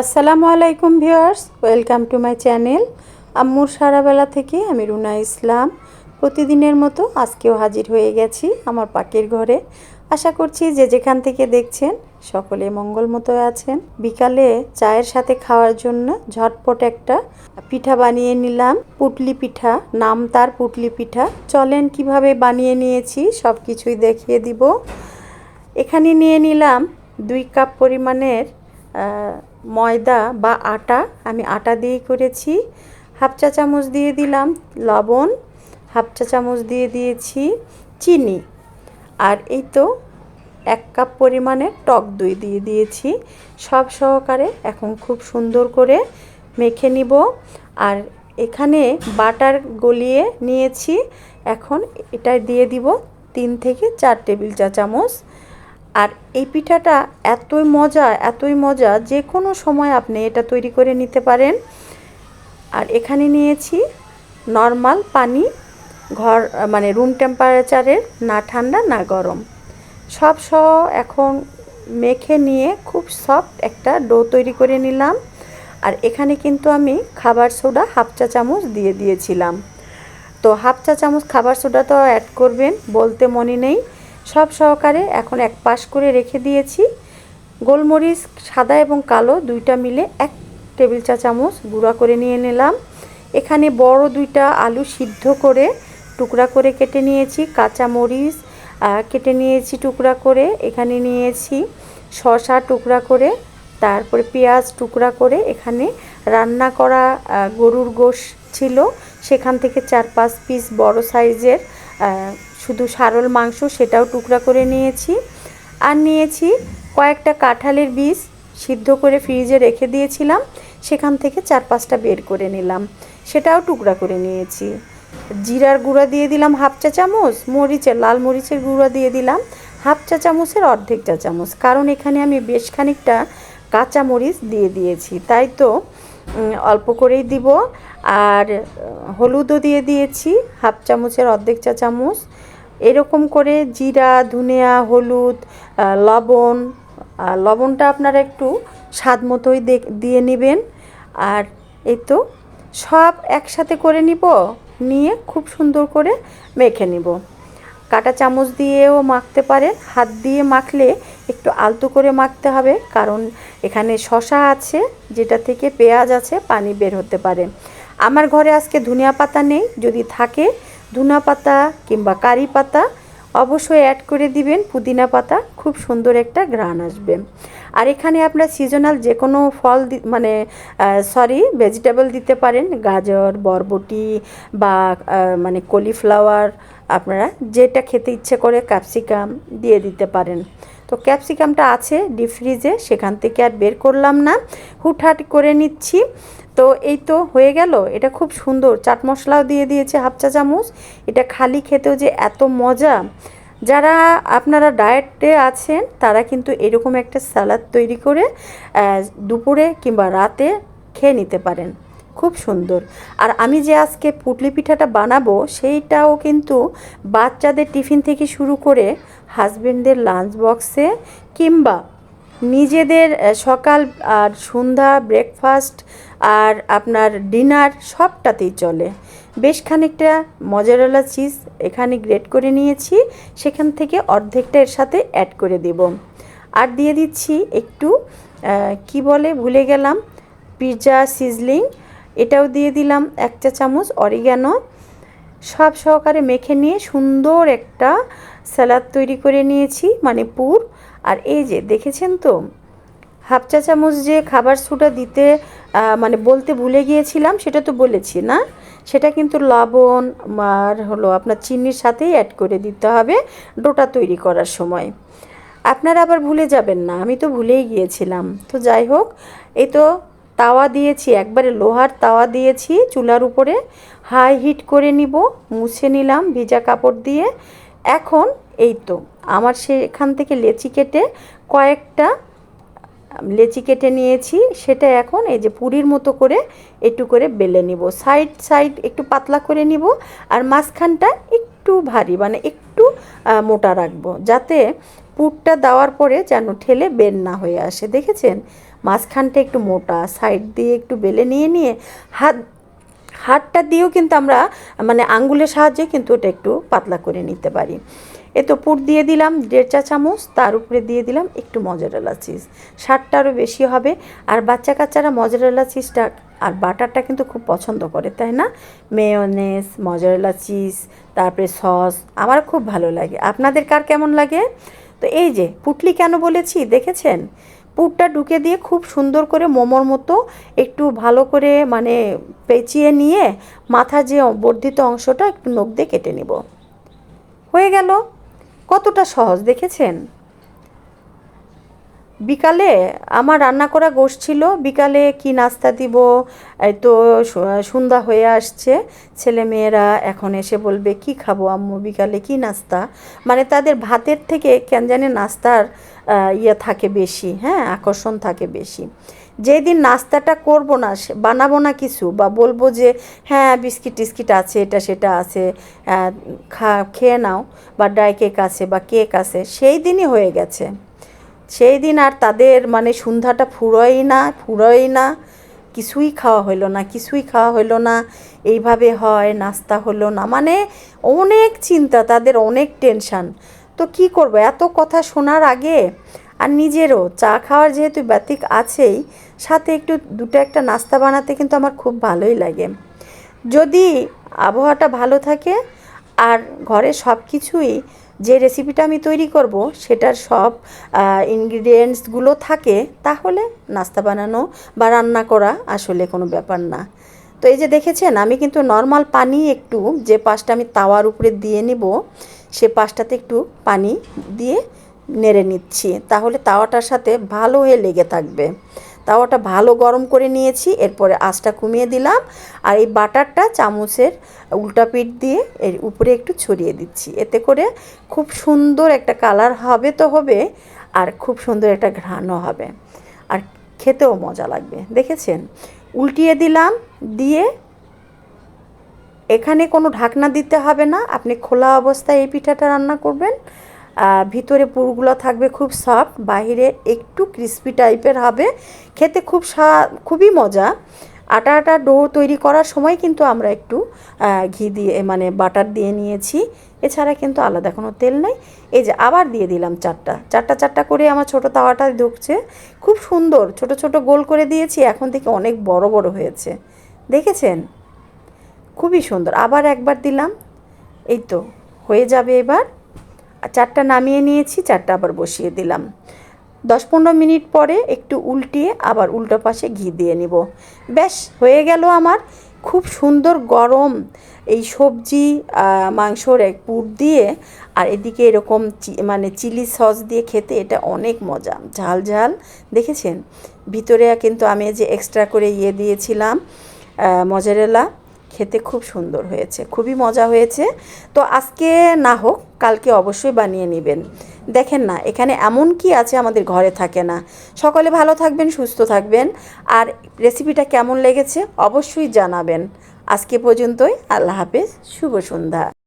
আসসালামু আলাইকুম viewers, welcome to my channel. আম্মুর সারাবেলা থেকে আমি রুনা ইসলাম। প্রতিদিনের মতো আজকেও হাজির হয়ে গেছি আমার পাকের ঘরে। আশা করছি যে যেখান থেকে দেখছেন সকলে মঙ্গল মতো আছেন। বিকালে চায়ের সাথে খাওয়ার জন্য ঝটপট একটা পিঠা বানিয়ে নিলাম, পুটলি পিঠা। নাম তার পুটলি পিঠা। চলেন কীভাবে বানিয়ে নিয়েছি সব কিছুই দেখিয়ে দিব। এখানে নিয়ে নিলাম দুই কাপ পরিমাণের ময়দা বা আটা, আমি আটা দিয়ে করেছি। হাফ চা চামচ দিয়ে দিলাম লবণ, হাফ চা চামচ দিয়ে দিয়েছি চিনি। আর এই তো এক কাপ পরিমাণে টক দই দিয়ে দিয়েছি। সব সহকারে এখন খুব সুন্দর করে মেখে নিব। আর এখানে বাটার গলিয়ে নিয়েছি। এখন এটা দিয়ে দিব তিন থেকে চার টেবিল চা চামচ। আর এই পিঠাটা এতই মজা এতই মজা যে কোনো সময় আপনি এটা তৈরি করে নিতে পারেন। আর এখানে নিয়েছি নর্মাল পানি, ঘর মানে রুম টেম্পারেচারের না ঠান্ডা, না গরম। সব সহ এখন মেখে নিয়ে খুব সফট একটা ডো তৈরি করে নিলাম। আর এখানে কিন্তু আমি খাবার সোডা হাফ চা চামচ দিয়ে দিয়েছিলাম। তো হাফ চা চামচ খাবার সোডা তো অ্যাড করবেন, বলতে মনে নেই। সব সহকারে এখন এক পাশ করে রেখে দিয়েছি। গোলমরিচ, সাদা এবং কালো দুইটা মিলে এক টেবিল চা চামচ গুঁড়া করে নিয়ে নিলাম। এখানে বড় দুইটা আলু সিদ্ধ করে টুকরা করে কেটে নিয়েছি, কাঁচা মরিচ কেটে নিয়েছি টুকরা করে, এখানে নিয়েছি শসা টুকরা করে, তারপরে পেঁয়াজ টুকরা করে, এখানে রান্না করা গরুর গোশ ছিল। সেখান থেকে চার পাঁচ পিস বড় সাইজের শুধু সারল মাংস সেটাও টুকরা করে নিয়েছি। আর নিয়েছি কয়েকটা কাঁঠালের বীজ সিদ্ধ করে ফ্রিজে রেখে দিয়েছিলাম। সেখান থেকে চার পাঁচটা বের করে নিলাম। সেটাও টুকরা করে নিয়েছি। জিরার গুঁড়া দিয়ে দিলাম হাফ চা চামচ, মরিচের, লাল মরিচের গুঁড়া দিয়ে দিলাম হাফ চা চামচের অর্ধেক চা চামচ। কারণ এখানে আমি বেশ খানিকটা কাঁচা মরিচ দিয়ে দিয়েছি। তাই তো অল্প করেই দিব। আর, হলুদও দিয়ে দিয়েছি হাফ চামচের অর্ধেক চা চামচ। এরকম করে জিরা, ধুনিয়া, হলুদ লবণ লবণটা আপনারা একটু স্বাদ মতোই দিয়ে নেবেন। আর এই তো সব একসাথে করে নিব, নিয়ে খুব সুন্দর করে মেখে নিব। কাটা চামচ দিয়েও মাখতে পারেন, হাত দিয়ে মাখলে একটু আলতো করে মাখতে হবে, কারণ এখানে শশা আছে, যেটা থেকে পেঁয়াজ আছে, পানি বের হতে পারে। আমার ঘরে আজকে ধনিয়া পাতা নেই, যদি থাকে ধনিয়া পাতা কিংবা কারি পাতা অবশ্যই অ্যাড করে দিবেন। পুদিনা পাতা খুব সুন্দর একটা ঘ্রাণ আসবে। আর এখানে আপনার সিজনাল যে কোনো ফল মানে সরি ভেজিটেবল দিতে পারেন। গাজর, বরবটি বা মানে কলিফ্লাওয়ার আপনারা যেটা খেতে ইচ্ছে করে ক্যাপসিকাম দিয়ে দিতে পারেন। তো ক্যাপসিকামটা আছে ডিপ ফ্রিজে সেখান থেকে আর বের করলাম না। হুটহাট করে নিচ্ছি। তো এই তো হয়ে গেল। এটা খুব সুন্দর। চাট মশলাও দিয়ে দিয়েছে হাফ চা চামচ। এটা খালি খেতেও যে এত মজা। যারা আপনারা ডায়েটে আছেন, তারা কিন্তু এরকম একটা স্যালাড তৈরি করে দুপুরে কিংবা রাতে খেয়ে নিতে পারেন। খুব সুন্দর। আর আমি যে আজকে পুটলি পিঠাটা বানাবো, সেইটাও কিন্তু বাচ্চাদের টিফিন থেকে শুরু করে হাজবেন্ডদের লাঞ্চ বক্সে কিংবা নিজেদের সকাল আর সন্ধ্যা ব্রেকফাস্ট আর আপনার ডিনার সবটাতেই চলে। বেশ খানিকটা মজারেলা চিজ এখানে গ্রেট করে নিয়েছি, সেখান থেকে অর্ধেকটা এর সাথে অ্যাড করে দেব। আর দিয়ে দিচ্ছি একটু কি বলে ভুলে গেলাম পিৎজা সিজলিং এটাও দিয়ে দিলাম এক চা চামচ অরিগ্যানো সব সহকারে মেখে নিয়ে সুন্দর একটা স্যালাড তৈরি করে নিয়েছি মানে পুর। আর এই যে, দেখেছেন তো? হাফ চা চামচ যে খাবার সুটা দিতে মানে বলতে ভুলে গিয়েছিলাম, সেটা তো বলেছি, না? সেটা কিন্তু লবণ আর হলো আপনার চিনির সাথেই অ্যাড করে দিতে হবে ডোটা তৈরি করার সময়। আপনারা আবার ভুলে যাবেন না, আমি তো ভুলেই গিয়েছিলাম। তো যাই হোক, এই তো তাওয়া দিয়েছি, একবারে লোহার তাওয়া দিয়েছি চুলার উপরে। হাই হিট করে নিব, মুছে নিলাম ভিজা কাপড় দিয়ে। এখন এই তো, আমার সেখান থেকে লেচি কেটে কয়েকটা লেচি কেটে নিয়েছি, সেটা এখন এই যে পুরির মতো করে একটু করে বেলে নিব। সাইড সাইড একটু পাতলা করে নিব আর মাঝখানটা একটু ভারী মানে একটু মোটা রাখব, যাতে পুরটা দেওয়ার পরে যেন ঠেলে বের না হয়ে আসে। দেখেছেন? মাঝখানটা একটু মোটা, সাইড দিয়ে একটু বেলে নিয়ে নিয়ে হাত, হাতটা দিয়েও কিন্তু আমরা মানে আঙ্গুলের সাহায্যে কিন্তু ওটা একটু পাতলা করে নিতে পারি। এ তো পুর দিয়ে দিলাম, দেড় চা চামচ, তার উপরে দিয়ে দিলাম একটু মজারেলা চিজ স্বাদটা আরও বেশি হবে, আর বাচ্চা কাচ্চারা মজারেলা চিজটা আর বাটারটা কিন্তু খুব পছন্দ করে, তাই না? মেয়নেস মজারেলা চিজ তারপরে সস আমার খুব ভালো লাগে। আপনাদের কার কেমন লাগে? তো এই যে, পুটলি কেন বলেছি, দেখেছেন? পুরটা ঢুকে দিয়ে খুব সুন্দর করে মোমোর মতো একটু ভালো করে মানে পেঁচিয়ে নিয়ে মাথা যে বর্ধিত অংশটা একটু নখ দিয়ে কেটে নেব। হয়ে গেল। কতটা সহজ দেখেছেন? বিকালে আমার রান্না করা গোশ ছিল, বিকালে কি নাস্তা দিব? এই তো সন্ধ্যা হয়ে আসছে ছেলে মেয়েরা এখন এসে বলবে, কি খাব আম্মু বিকালে? কি নাস্তা? মানে তাদের ভাতের থেকে কেন জানে নাস্তার ইয়ে থাকে বেশি হ্যাঁ আকর্ষণ থাকে বেশি। যেদিন নাস্তাটা করব না বানাবো না কিছু বা বলব যে হ্যাঁ বিস্কিট টিস্কিট আছে, এটা সেটা আছে খা, খেয়ে নাও। বা ড্রাই কেক আছে বা কেক আছে, সেই দিনই হয়ে গেছে। সেই দিন আর তাদের মানে সন্ধ্যাটা ফুরোই না ফুরোয় না, কিছুই খাওয়া হলো না, কিছুই খাওয়া হলো না, এইভাবে হয়, নাস্তা হলো না মানে অনেক চিন্তা, তাদের অনেক টেনশান। তো কি করব? এত কথা শোনার আগে আর নিজেরও চা খাওয়ার যেহেতু ব্যতিক আছেই, সাথে একটু দুটো একটা নাস্তা বানাতে কিন্তু আমার খুব ভালোই লাগে। যদি আবহাওয়াটা ভালো থাকে আর ঘরে সব কিছুই যে রেসিপিটা আমি তৈরি করব সেটার সব ইনগ্রিডিয়েন্টসগুলো থাকে, তাহলে নাস্তা বানানো বা রান্না করা আসলে কোনো ব্যাপার না। তো এই যে দেখেছেন, আমি কিন্তু নর্মাল পানি একটু, যে পাশটা আমি তাওয়ার উপরে দিয়ে নিব, সে পাশটাতে একটু পানি দিয়ে নেড়ে নিচ্ছি। তাহলে তাওয়াটার সাথে ভালো হয়ে লেগে থাকবে। তাওয়াটা ভালো গরম করে নিয়েছি, এরপরে আঁচটা কমিয়ে দিলাম আর এই বাটারটা চামচের উল্টা পিঠ দিয়ে এর উপরে একটু ছড়িয়ে দিচ্ছি। এতে করে খুব সুন্দর একটা কালার হবে তো হবে আর খুব সুন্দর একটা ঘ্রাণও হবে। আর খেতেও মজা লাগবে। দেখেছেন? উল্টিয়ে দিলাম, দিয়ে এখানে কোনো ঢাকনা দিতে হবে না। আপনি খোলা অবস্থায় এই পিঠাটা রান্না করবেন। ভিতরে পুরগুলো থাকবে খুব সফট বাইরে একটু ক্রিস্পি টাইপের হবে। খেতে খুব সা, খুবই মজা। আটা আটা ডো তৈরি করার সময় কিন্তু আমরা একটু ঘি দিয়ে মানে বাটার দিয়ে নিয়েছি। এছাড়া কিন্তু আলাদা কোনো তেল নেই। এই যে আবার দিয়ে দিলাম চারটা। চারটা চারটা করে আমার ছোট তাওয়াটা ঢুকছে। খুব সুন্দর, ছোট ছোট গোল করে দিয়েছি, এখন থেকে অনেক বড় বড় হয়েছে। দেখেছেন? খুবই সুন্দর। আবার একবার দিলাম। এই তো, হয়ে যাবে এবার। চারটা নামিয়ে নিয়েছি, চারটা আবার বসিয়ে দিলাম। দশ পনেরো মিনিট পরে একটু উল্টিয়ে আবার উল্টো পাশে ঘি দিয়ে নিব। ব্যাস, হয়ে গেল আমার খুব সুন্দর গরম এই সবজি মাংসর এক পুর দিয়ে। আর এদিকে এরকম মানে চিলি সস দিয়ে খেতে এটা অনেক মজা, ঝাল ঝাল। দেখেছেন? ভিতরে কিন্তু আমি যে এক্সট্রা করে ইয়ে দিয়েছিলাম মজারেলা খেতে খুব সুন্দর হয়েছে, খুবই মজা হয়েছে। তো আজকে না হোক, কালকে অবশ্যই বানিয়ে নেবেন। দেখেন না, এখানে এমন কি আছে আমাদের ঘরে থাকে না। সকলে ভালো থাকবেন, সুস্থ থাকবেন। আর রেসিপিটা কেমন লেগেছে অবশ্যই জানাবেন। আজকে পর্যন্তই, আল্লাহ হাফেজ, শুভ সন্ধ্যা।